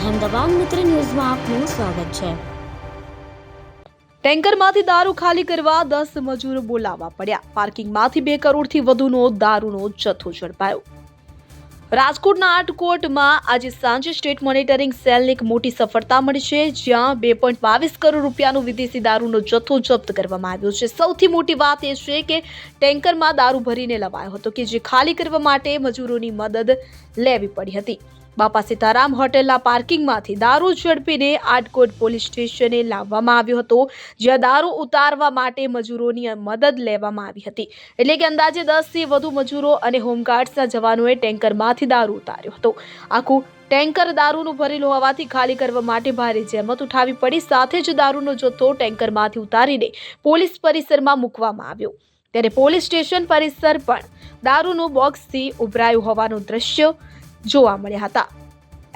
અહેમદાબાદ મિત્ર ન્યૂઝમાં આપનું સ્વાગત છે. ટેન્કરમાંથી દારૂ ખાલી કરવા દસ મજૂર બોલાવવા પડ્યા. પાર્કિંગમાંથી બે કરોડથી વધુનો દારૂનો જથ્થો ઝડપાયો. રાજકોટના આટકોટમાં આજે સાંજે સ્ટેટ મોનિટરિંગ સેલને એક મોટી સફળતા મળી છે, જ્યાં બે પોઈન્ટ બાવીસ કરોડ રૂપિયાનો વિદેશી દારૂનો જથ્થો જપ્ત કરવામાં આવ્યો છે. સૌથી મોટી વાત એ છે કે ટેન્કરમાં દારૂ ભરીને લવાયો હતો કે જે ખાલી કરવા માટે મજૂરોની મદદ લેવી પડી હતી. બાપા સીતારામ હોટેલના પાર્કિંગમાંથી દારૂ ઝડપીને આટકોટ પોલીસ સ્ટેશને લાવવામાં આવ્યો હતો, જ્યાં દારૂ ઉતારવા માટે મજૂરોની મદદ લેવામાં આવી હતી. એટલે કે અંદાજે દસથી વધુ મજૂરો અને હોમગાર્ડ્સના જવાનોએ ટેન્કરમાંથી દારૂ ઉતાર્યો હતો. આખું ટેન્કર દારૂનું ભરેલું હોવાથી ખાલી કરવા માટે ભારે જહેમત ઉઠાવી પડી. સાથે જ દારૂનો જથ્થો ટેન્કરમાંથી ઉતારીને પોલીસ પરિસરમાં મૂકવામાં આવ્યો. ત્યારે પોલીસ સ્ટેશન પરિસર પણ દારૂનું બોક્સથી ઉભરાયું હોવાનું દ્રશ્ય જોવા મળ્યા હતા.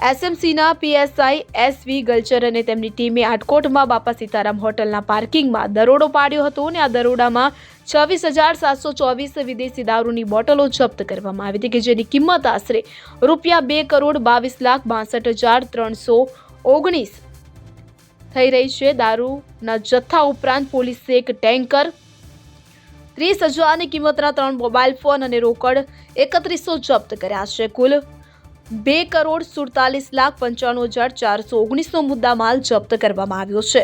એસએમસીના પીએસઆઈ એસ વી ગલ્ચર અને તેમની ટીમે આટકોટમાં બાપા સીતારામ હોટલના પાર્કિંગમાં દરોડો પાડ્યો હતો અને આ દરોડામાં છવ્વીસ હજાર સાતસો ચોવીસ વિદેશી દારૂની બોટલો જપ્ત કરવામાં આવી હતી કે જેની કિંમત આશરે રૂપિયા બે કરોડ બાવીસ લાખ બાસઠ હજાર ત્રણસો ઓગણીસ થઈ રહી છે. દારૂના જથ્થા ઉપરાંત પોલીસે એક ટેન્કર, ત્રીસ હજારની કિંમતના ત્રણ મોબાઈલ ફોન અને રોકડ એકત્રીસો જપ્ત કર્યા છે. કુલ બે કરોડ સુડતાલીસ લાખ પંચાણું હજાર ચારસો ઓગણીસનો મુદ્દામાલ જપ્ત કરવામાં આવ્યો છે.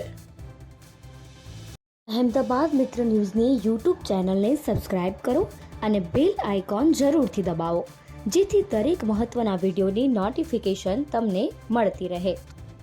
અહેમદાબાદ મિત્ર ન્યૂઝની યુટ્યુબ ચેનલને સબસ્ક્રાઇબ કરો અને બેલ આઇકોન જરૂરથી દબાવો, જેથી દરેક મહત્ત્વના વિડીયોની નોટિફિકેશન તમને મળતી રહે.